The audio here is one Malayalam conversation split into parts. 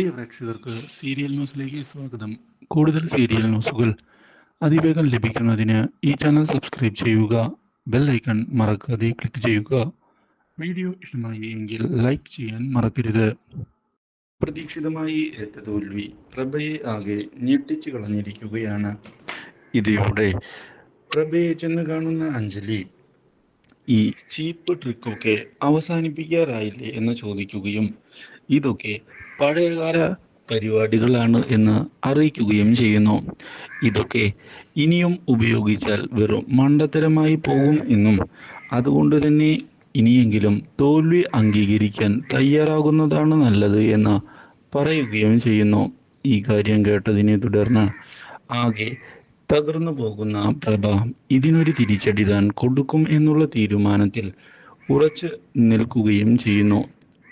പ്രിയ പ്രേക്ഷകർക്ക് സീരിയൽ ന്യൂസിലേക്ക് സ്വാഗതം. കൂടുതൽ സീരിയൽ ന്യൂസുകൾ അതിവേഗം ലഭിക്കുന്നതിന് ഈ ചാനൽ സബ്സ്ക്രൈബ് ചെയ്യുക ബെൽ ഐക്കൺ മറക്കാതെ ക്ലിക്ക് ചെയ്യുക. വീഡിയോ ഇഷ്ടമായി എങ്കിൽ ലൈക്ക് ചെയ്യാൻ മറക്കരുത്. പ്രതീക്ഷിതമായി ഏറ്റ തോൽവി പ്രഭയെ ആകെ ഞെട്ടിച്ചു കളഞ്ഞിരിക്കുകയാണ്. ഇതോടെ പ്രഭയെ ചെന്ന് കാണുന്ന അഞ്ജലി ഈ ചീപ്പ് ട്രിക്കൊക്കെ അവസാനിപ്പിക്കാറായില്ലേ? എന്ന് ചോദിക്കുകയും ഇതൊക്കെ പഴയകാല പരിപാടികളാണ് എന്ന് അറിയിക്കുകയും ചെയ്യുന്നു. ഇതൊക്കെ ഇനിയും ഉപയോഗിച്ചാൽ വെറും മണ്ടത്തരമായി പോകും എന്നും അതുകൊണ്ട് തന്നെ ഇനിയെങ്കിലും തോൽവി അംഗീകരിക്കാൻ തയ്യാറാകുന്നതാണ് നല്ലത് എന്ന് പറയുകയും ചെയ്യുന്നു. ഈ കാര്യം കേട്ടതിനെ തുടർന്ന് ആകെ തകർന്നു പോകുന്ന പ്രഭ ഇതിനൊരു തിരിച്ചടി താൻ കൊടുക്കും എന്നുള്ള തീരുമാനത്തിൽ ഉറച്ചു നിൽക്കുകയും ചെയ്യുന്നു.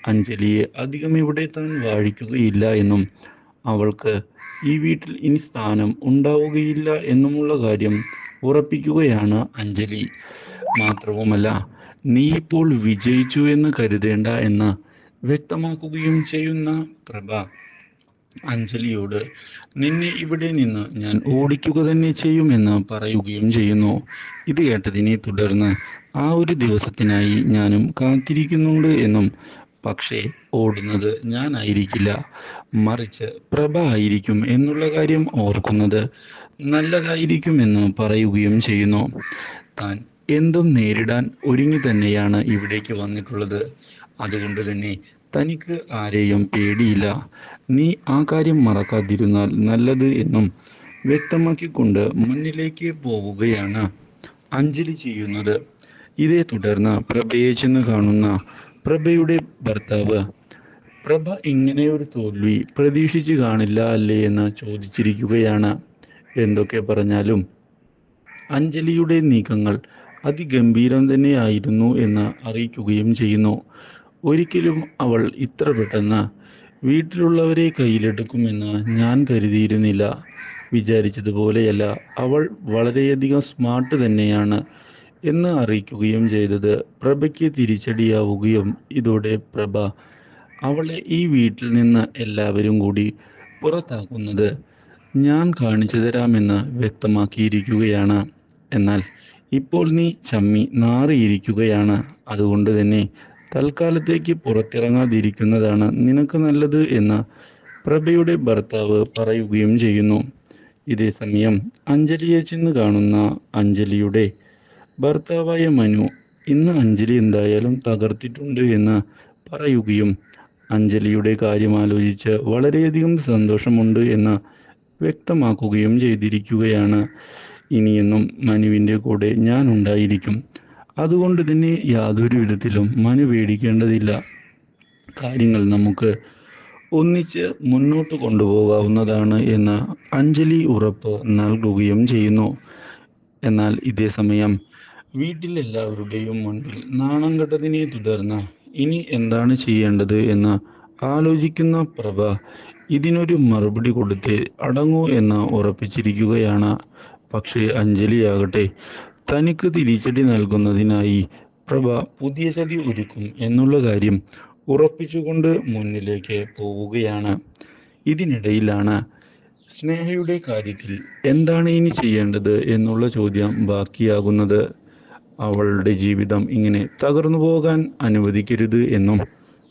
അഞ്ജലിയെ അധികം ഇവിടെ താൻ വാഴിക്കുകയില്ല എന്നും അവൾക്ക് ഈ വീട്ടിൽ ഇനി സ്ഥാനം ഉണ്ടാവുകയില്ല എന്നുമുള്ള കാര്യം ഉറപ്പിക്കുകയാണ് അഞ്ജലി. മാത്രവുമല്ല നീ ഇപ്പോൾ വിജയിച്ചു എന്ന് കരുതേണ്ട എന്ന് വ്യക്തമാക്കുകയും ചെയ്യുന്ന പ്രഭ അഞ്ജലിയോട് നിന്നെ ഇവിടെ നിന്ന് ഞാൻ ഓടിക്കുക തന്നെ ചെയ്യുമെന്ന് പറയുകയും ചെയ്യുന്നു. ഇത് കേട്ടതിനെ തുടർന്ന് ആ ഒരു ദിവസത്തിനായി ഞാനും കാത്തിരിക്കുന്നുണ്ട് എന്നും പക്ഷേ ഓടുന്നത് ഞാനായിരിക്കില്ല മറിച്ച് പ്രഭ ആയിരിക്കും എന്നുള്ള കാര്യം ഓർക്കുന്നത് നല്ലതായിരിക്കുമെന്ന് പറയുകയും ചെയ്യുന്നു. താൻ എന്തും നേരിടാൻ ഒരുങ്ങി തന്നെയാണ് ഇവിടേക്ക് വന്നിട്ടുള്ളത്. അതുകൊണ്ട് തന്നെ തനിക്ക് ആരെയും പേടിയില്ല. നീ ആ കാര്യം മറക്കാതിരുന്നാൽ നല്ലത് എന്നും വ്യക്തമാക്കിക്കൊണ്ട് മുന്നിലേക്ക് പോവുകയാണ് അഞ്ജലി ചെയ്യുന്നത്. ഇതേ തുടർന്ന് പ്രഭയെ ചെന്ന് കാണുന്ന പ്രഭയുടെ ഭർത്താവ് പ്രഭ ഇങ്ങനെ ഒരു തോൽവി പ്രതീക്ഷിച്ചു കാണില്ല അല്ലേ എന്ന് ചോദിച്ചിരിക്കുകയാണ് എന്തൊക്കെ പറഞ്ഞാലും. അഞ്ജലിയുടെ നീക്കങ്ങൾ അതിഗംഭീരം തന്നെയായിരുന്നു എന്ന് അറിയിക്കുകയും ചെയ്യുന്നു. ഒരിക്കലും അവൾ ഇത്ര പെട്ടെന്ന് വീട്ടിലുള്ളവരെ കയ്യിലെടുക്കുമെന്ന് ഞാൻ കരുതിയിരുന്നില്ല. വിചാരിച്ചതുപോലെയല്ല അവൾ വളരെയധികം സ്മാർട്ട് തന്നെയാണ് എന്ന് അറിയിക്കുകയും ചെയ്തത് പ്രഭയ്ക്ക് തിരിച്ചടിയാവുകയും ഇതോടെ പ്രഭ അവളെ ഈ വീട്ടിൽ നിന്ന് എല്ലാവരും കൂടി പുറത്താക്കുന്നത് ഞാൻ കാണിച്ചു തരാമെന്ന് വ്യക്തമാക്കിയിരിക്കുകയാണ്. എന്നാൽ ഇപ്പോൾ നീ ചമ്മി നാറിയിരിക്കുകയാണ്. അതുകൊണ്ട് തന്നെ തൽക്കാലത്തേക്ക് പുറത്തിറങ്ങാതിരിക്കുന്നതാണ് നിനക്ക് നല്ലത് എന്ന് പ്രഭയുടെ ഭർത്താവ് പറയുകയും ചെയ്യുന്നു. ഇതേസമയം അഞ്ജലിയെ ചെന്ന് കാണുന്ന അഞ്ജലിയുടെ ഭർത്താവായ മനു ഇന്ന് അഞ്ജലി എന്തായാലും തകർത്തിട്ടുണ്ട് എന്ന് പറയുകയും അഞ്ജലിയുടെ കാര്യം ആലോചിച്ച് വളരെയധികം സന്തോഷമുണ്ട് എന്ന് വ്യക്തമാക്കുകയും ചെയ്തിരിക്കുകയാണ്. ഇനിയെന്നും മനുവിന്റെ കൂടെ ഞാൻ ഉണ്ടായിരിക്കും. അതുകൊണ്ട് തന്നെ യാതൊരു വിധത്തിലും മനു പേടിക്കേണ്ടതില്ല. കാര്യങ്ങൾ നമുക്ക് ഒന്നിച്ച് മുന്നോട്ട് കൊണ്ടുപോകാവുന്നതാണ് എന്ന് അഞ്ജലി ഉറപ്പ് നൽകുകയും ചെയ്യുന്നു. എന്നാൽ ഇതേ സമയം വീട്ടിലെല്ലാവരുടെയും മുൻപിൽ നാണം കെട്ടതിനെ തുടർന്ന് ഇനി എന്താണ് ചെയ്യേണ്ടത് എന്ന് ആലോചിക്കുന്ന പ്രഭ ഇതിനൊരു മറുപടി കൊടുത്ത് അടങ്ങൂ എന്ന് ഉറപ്പിച്ചിരിക്കുകയാണ്. പക്ഷേ അഞ്ജലിയാകട്ടെ തനിക്ക് തിരിച്ചടി നൽകുന്നതിനായി പ്രഭ പുതിയ ചതി ഒരുക്കും എന്നുള്ള കാര്യം ഉറപ്പിച്ചുകൊണ്ട് മുന്നിലേക്ക് പോവുകയാണ്. ഇതിനിടയിലാണ് സ്നേഹയുടെ കാര്യത്തിൽ എന്താണ് ഇനി ചെയ്യേണ്ടത് എന്നുള്ള ചോദ്യം ബാക്കിയാകുന്നത്. അവളുടെ ജീവിതം ഇങ്ങനെ തകർന്നു പോകാൻ അനുവദിക്കരുത് എന്നും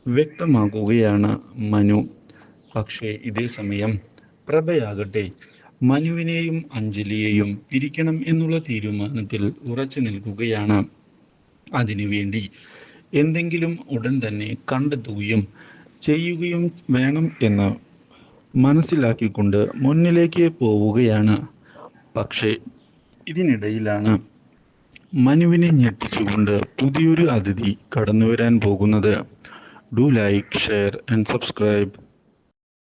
വ്യക്തമാക്കുകയാണ് മനു. പക്ഷേ ഇതേ സമയം പ്രഭയാകട്ടെ മനുവിനെയും അഞ്ജലിയെയും പിരിക്കണം എന്നുള്ള തീരുമാനത്തിൽ ഉറച്ചു നിൽക്കുകയാണ്. അതിനുവേണ്ടി എന്തെങ്കിലും ഉടൻ തന്നെ കണ്ടെത്തുകയും ചെയ്യുകയും വേണം എന്ന് മനസ്സിലാക്കിക്കൊണ്ട് മുന്നിലേക്ക് പോവുകയാണ്. പക്ഷേ ഇതിനിടയിലാണ് മനുവിനെ ഞെട്ടിച്ചുകൊണ്ട് പുതിയൊരു അതിഥി കടന്നുവരാൻ പോകുന്നത്. Do like share and subscribe